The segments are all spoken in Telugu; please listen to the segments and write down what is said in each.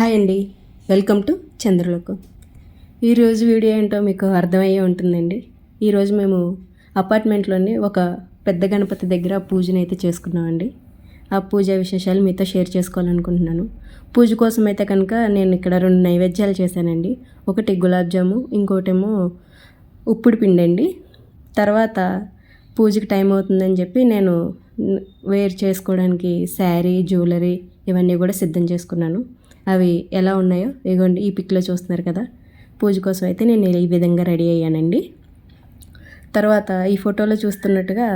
హాయ్ అండి. వెల్కమ్ టు చంద్రలోకం. ఈరోజు వీడియో ఏంటో మీకు అర్థమయ్యే ఉంటుందండి. ఈరోజు మేము అపార్ట్మెంట్లోని ఒక పెద్ద గణపతి దగ్గర పూజను అయితే చేసుకున్నామండి. ఆ పూజ విశేషాలు మీతో షేర్ చేసుకోవాలనుకుంటున్నాను. పూజ కోసం అయితే కనుక నేను ఇక్కడ రెండు నైవేద్యాలు చేశానండి. ఒకటి గులాబ్ జాము ఇంకోటేమో ఉప్పుడు పిండి అండి తర్వాత పూజకి టైం అవుతుందని చెప్పి నేను వేర్ చేసుకోవడానికి శారీ జ్యువెలరీ ఇవన్నీ కూడా సిద్ధం చేసుకున్నాను. అవి ఎలా ఉన్నాయో ఇగోండి ఈ పిక్లో చూస్తున్నారు కదా. పూజ కోసం అయితే నేను ఈ విధంగా రెడీ అయ్యానండి. తర్వాత ఈ ఫోటోలో చూస్తున్నట్టుగా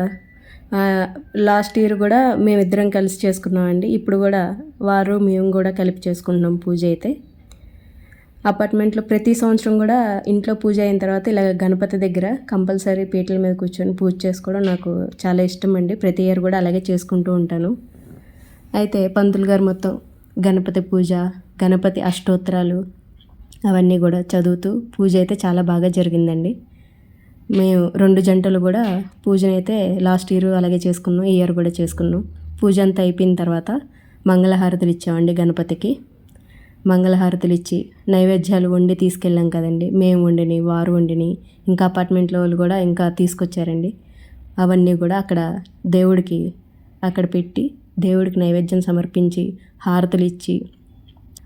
లాస్ట్ ఇయర్ కూడా మేమిద్దరం కలిసి చేసుకున్నామండి. ఇప్పుడు కూడా వారు మేము కూడా కలిపి చేసుకుంటున్నాం పూజ అయితే. అపార్ట్మెంట్లో ప్రతి సంవత్సరం కూడా ఇంట్లో పూజ అయిన తర్వాత ఇలా గణపతి దగ్గర కంపల్సరీ పీటల మీద కూర్చొని పూజ చేసుకోవడం నాకు చాలా ఇష్టం అండి. ప్రతి ఇయర్ కూడా అలాగే చేసుకుంటూ ఉంటాను. అయితే పంతులు గారు మొత్తం గణపతి పూజ గణపతి అష్టోత్తరాలు అవన్నీ కూడా చదువుతూ పూజ అయితే చాలా బాగా జరిగిందండి. మేము రెండు జంటలు కూడా పూజనైతే లాస్ట్ ఇయర్ అలాగే చేసుకున్నాం ఈ ఇయర్ కూడా చేసుకున్నాం. పూజ అంతా అయిపోయిన తర్వాత మంగళహారతులు ఇచ్చామండి గణపతికి. మంగళహారతులు ఇచ్చి నైవేద్యాలు వండి తీసుకెళ్ళాం కదండి. మేము వండిని వారు వండిని ఇంకా అపార్ట్మెంట్లో వాళ్ళు కూడా ఇంకా తీసుకొచ్చారండి. అవన్నీ కూడా అక్కడ దేవుడికి అక్కడ పెట్టి దేవుడికి నైవేద్యం సమర్పించి హారతులు ఇచ్చి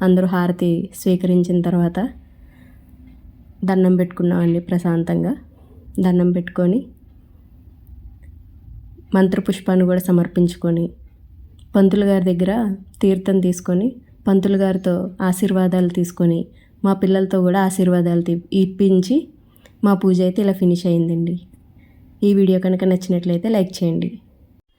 అందరూ హారతి స్వీకరించిన తర్వాత దండం పెట్టుకున్నామండి ప్రశాంతంగా. దండం పెట్టుకొని మంత్రపుష్పాన్ని కూడా సమర్పించుకొని పంతులు గారి దగ్గర తీర్థం తీసుకొని పంతులు గారితో ఆశీర్వాదాలు తీసుకొని మా పిల్లలతో కూడా ఆశీర్వాదాలు ఇప్పించి మా పూజ అయితే ఇలా ఫినిష్ అయిందండి. ఈ వీడియో కనుక నచ్చినట్లయితే లైక్ చేయండి.